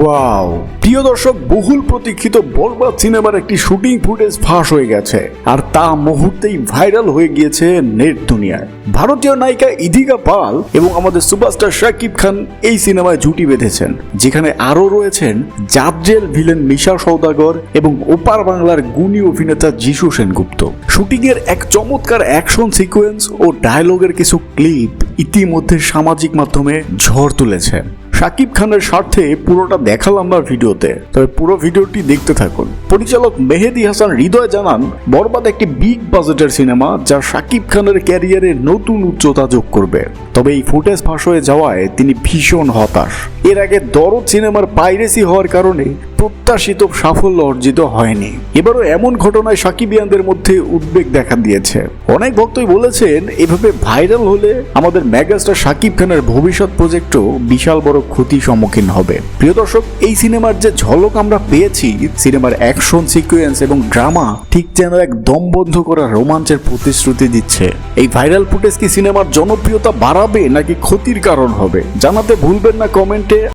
Wow প্রিয় দর্শক, বহুল প্রতীক্ষিত বরবাদ সিনেমার একটি শুটিং ফুটেজ ফাঁস হয়ে গেছে। আর তা মুহূর্তেই ভাইরাল হয়ে গিয়েছে নেট দুনিয়ায়। ভারতীয় নায়িকা ইদিকা পাল এবং আমাদের সুপারস্টার শাকিব খান এই সিনেমায় জুটি বেঁধেছেন, যেখানে আরও রয়েছেন জাদ্রেল ভিলেন মিশা সৌদাগর এবং ওপার বাংলার গুণী অভিনেতা যিশু সেনগুপ্ত। শুটিংয়ের এক চমৎকার অ্যাকশন সিকোয়েন্স ও ডায়লগের কিছু ক্লিপ ইতিমধ্যে সামাজিক মাধ্যমে ঝড় তুলেছে। শাকিব খানের স্বার্থে পুরোটা দেখালাম না ভিডিওতে, তবে পুরো ভিডিওটি দেখতে থাকুন। পরিচালক মেহেদি হাসান হৃদয় জানান, বরবাদ একটি বিগ বাজেটের সিনেমা যা শাকিব খানের ক্যারিয়ারে নতুন উচ্চতা যোগ করবে। তবে এই ফুটেজ ফাঁস হয়ে যাওয়ায় তিনি ভীষণ হতাশ। এর আগে দরদ সিনেমার পাইরেসি হওয়ার কারণে প্রত্যাশিত সাফল্য অর্জিত হয়নি। এবারও এমন ঘটনায় সাকিবিয়ানদের মধ্যে উদ্বেগ দেখা দিয়েছে। অনেক ভক্তই বলেছেন, এভাবে ভাইরাল হলে আমাদের মেগাস্টার সাকিব খানের ভবিষ্যৎ প্রজেক্টও বিশাল বড় ক্ষতির সম্মুখীন হবে। প্রিয় দর্শক, এই সিনেমার যে ঝলক আমরা পেয়েছি, সিনেমার অ্যাকশন সিকোয়েন্স এবং ড্রামা ঠিক যেন এক দম বন্ধ করা রোমাঞ্চের প্রতিশ্রুতি দিচ্ছে। এই ভাইরাল ফুটেজ কি সিনেমার জনপ্রিয়তা বাড়াবে নাকি ক্ষতির কারণ হবে? জানাতে ভুলবেন না কমেন্টে।